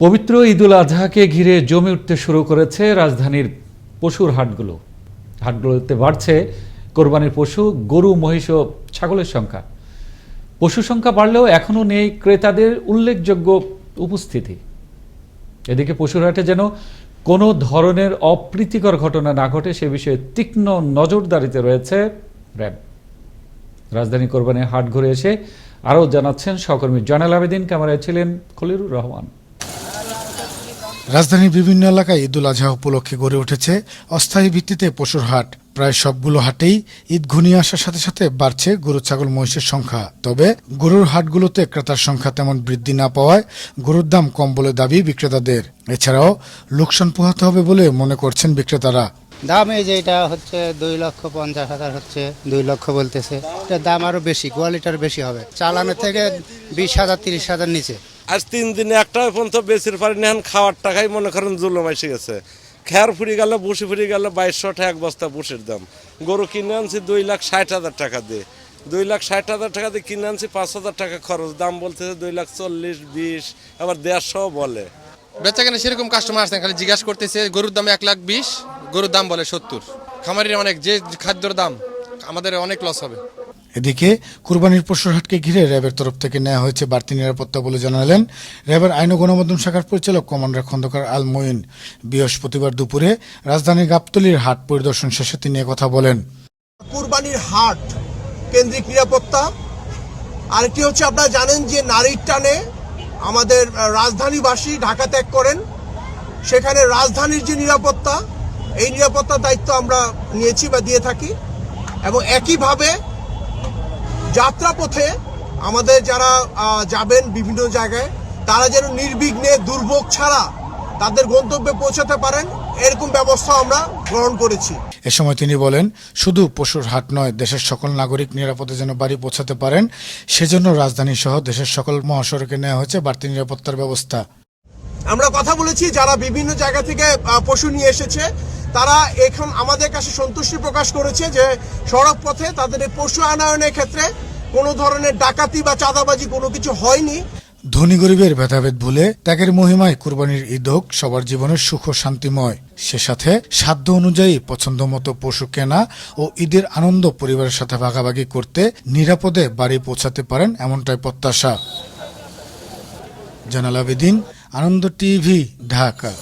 পবিত্র ঈদুল আজহাকে ঘিরে জমে উঠতে শুরু করেছে রাজধানীর পশুর হাটগুলো। হাটগুলোতে বাড়ছে কোরবানির পশু, গরু, মহিষ ও ছাগলের সংখ্যা। পশু সংখ্যা বাড়লেও এখনও নেই ক্রেতাদের উল্লেখযোগ্য উপস্থিতি। এদিকে পশুর হাটে যেন কোনো ধরনের অপ্রীতিকর ঘটনা না ঘটে, সে বিষয়ে তীক্ষ্ণ নজরদারিতে রয়েছে র্যাব। রাজধানী কোরবানির হাট ঘুরে এসে আরও জানাচ্ছেন সহকর্মী জয়নাল আবেদিন, ক্যামেরায় ছিলেন খলিরুর রহমান। রাজধানীর বিভিন্ন এলাকায় ঈদুল আজহা উপলক্ষে গড়ে উঠেছে অস্থায়ী ভিত্তিতে পশুর হাট। প্রায় সবগুলো হাটেই ঈদ ঘনিয়ে আসার সাথে সাথে বাড়ছে গরু ছাগল মহিষের সংখ্যা। তবে গরুর হাটগুলোতে ক্রেতার সংখ্যা তেমন বৃদ্ধি না পাওয়ায় গরুর দাম কম বলে দাবি বিক্রেতাদের। এছাড়াও লোকসান পোহাতে হবে বলে মনে করছেন বিক্রেতারা। দাম এই যে এটা হচ্ছে দুই লক্ষ পঞ্চাশ হাজার হচ্ছে, দুই লক্ষ বলতেছে। এটা দাম আরও বেশি কোয়ালিটার বেশি হবে। চালানের থেকে বিশ হাজার, তিরিশ হাজার নিচে। আজ তিন দিনে একটা পর্যন্ত বেশির পারি না খাওয়ার টাকাই মনে করেন জুলুম এসে গেছে। খেয়ার ফুরি গেল বসে ফুরি গেল, বাইশশো টাকা এক বস্তা বুসের দাম। গরু কিনে আনছি দুই লাখ ষাট হাজার টাকা দিয়ে। দুই লাখ ষাট হাজার টাকা দিয়ে কিনে আনছি পাঁচ হাজার টাকা খরচ। দাম বলতেছে দুই লাখ চল্লিশ, বিশ, আবার দেড়শো বলে। বেচা কেনা সেরকম কাস্টমার আসছেন খালি জিজ্ঞাসা করতেছে, গরুর দাম এক লাখ বিশ, গরুর দাম বলে সত্তর। খামারির অনেক, যে খাদ্যর দাম, আমাদের অনেক লস হবে। এদিকে কুরবানির পশুর হাটকে ঘিরে র্যাবের তরফ থেকে নেওয়া হয়েছে বাড়তি নিরাপত্তা বলে জানালেন র্যাবের আইন ও গণমাধ্যম শাখার পরিচালক কমান্ডার খন্দকার আল মঈন। বৃহস্পতিবার দুপুরে রাজধানীর গাবতলীর হাট পরিদর্শন শেষে তিনি কথা বলেন। কুরবানির হাট কেন্দ্রিক নিরাপত্তা। আরেকটি হচ্ছে আপনারা জানেন যে নারীর টানে আমাদের রাজধানীবাসী ঢাকা ত্যাগ করেন। সেখানে রাজধানীর যে নিরাপত্তা, এই নিরাপত্তার দায়িত্ব আমরা নিয়েছি বা দিয়ে থাকি। এবং একইভাবে যাত্রাপথে আমাদের যারা যাবেন বিভিন্ন জায়গায় তারা যেন নির্বিঘ্নে দুর্ভোগ ছাড়া তাদের গন্তব্যে পৌঁছাতে পারেন এরকম ব্যবস্থা আমরা গ্রহণ করেছি। এ সময় তিনি বলেন শুধু পশুর হাট নয় দেশের সকল নাগরিক নিরাপদে যেন বাড়ি পৌঁছাতে পারেন সেজন্য রাজধানী সহ দেশের সকল মহাসড়কে নেওয়া হয়েছে বাড়তি নিরাপত্তার ব্যবস্থা। আমরা কথা বলেছি যারা বিভিন্ন জায়গা থেকে পশু নিয়ে এসেছে তারা এখন আমাদের কাছে সন্তুষ্টি প্রকাশ করেছে যে সড়ক পথে তাদের পশু আনয়নের ক্ষেত্রে কোনো ধরনের ডাকাতি বা চাঁদাবাজি কোনো কিছু হয়নি। ধনী গরিবের ভেদাভেদ ভুলে ত্যাগের মহিমায় কুরবানির ঈদ হোক, সবার জীবনের সুখ শান্তিময়। সে সাথে সাধ্য অনুযায়ী পছন্দ মতো পশু কেনা ও ঈদের আনন্দ পরিবারের সাথে ভাগাভাগি করতে নিরাপদে বাড়ি পৌঁছাতে পারেন এমনটাই প্রত্যাশা। জানাল আবেদিন, আনন্দ টিভি, ঢাকা।